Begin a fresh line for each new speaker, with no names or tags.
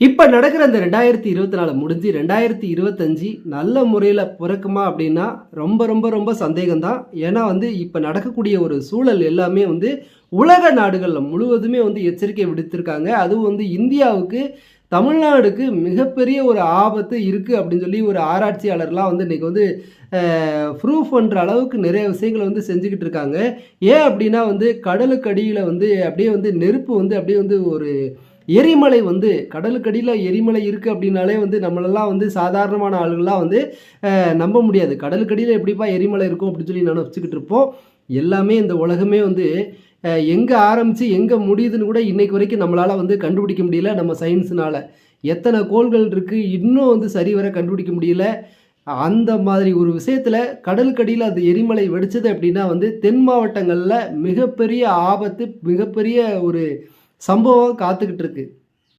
இப்போ நடக்கிற இந்த ரெண்டாயிரத்தி இருபத்தி நாலு முடிஞ்சு ரெண்டாயிரத்தி இருபத்தஞ்சி நல்ல முறையில் பிறக்குமா அப்படின்னா ரொம்ப ரொம்ப ரொம்ப சந்தேகம்தான். ஏன்னா வந்து இப்போ நடக்கக்கூடிய ஒரு சூழல் எல்லாமே வந்து உலக நாடுகளில் முழுவதுமே வந்து எச்சரிக்கை விடுத்திருக்காங்க. அதுவும் வந்து இந்தியாவுக்கு தமிழ்நாடுக்கு மிகப்பெரிய ஒரு ஆபத்து இருக்குது அப்படின்னு சொல்லி ஒரு ஆராய்ச்சியாளர்லாம் வந்து இன்றைக்கி வந்து ப்ரூஃப் பண்ணுற அளவுக்கு நிறைய விஷயங்களை வந்து செஞ்சுக்கிட்டு இருக்காங்க. ஏன் அப்படின்னா வந்து கடலுக்கு அடியில் வந்து அப்படியே வந்து நெருப்பு வந்து அப்படியே வந்து ஒரு எரிமலை வந்து கடலுக்கடியில் எரிமலை இருக்குது அப்படின்னாலே வந்து நம்மளெல்லாம் வந்து சாதாரணமான ஆளுகள்லாம் வந்து நம்ப முடியாது. கடலுக்கடியில் எப்படிப்பா எரிமலை இருக்கும் அப்படின்னு சொல்லி நினச்சிக்கிட்டு இருப்போம். எல்லாமே இந்த உலகமே வந்து எங்கே ஆரம்பித்து எங்கே முடியுதுன்னு கூட இன்றைக்கு வரைக்கும் நம்மளால் வந்து கண்டுபிடிக்க முடியல நம்ம சயின்ஸுனால். எத்தனை கோள்கள் இருக்குது இன்னும் வந்து சரிவர கண்டுபிடிக்க முடியல. அந்த மாதிரி ஒரு விஷயத்தில் கடலுக்கடியில் அது எரிமலை வெடிச்சது அப்படின்னா வந்து தென் மாவட்டங்களில் மிகப்பெரிய ஆபத்து மிகப்பெரிய ஒரு சம்பவம் காத்துக்கிட்டு இருக்கு.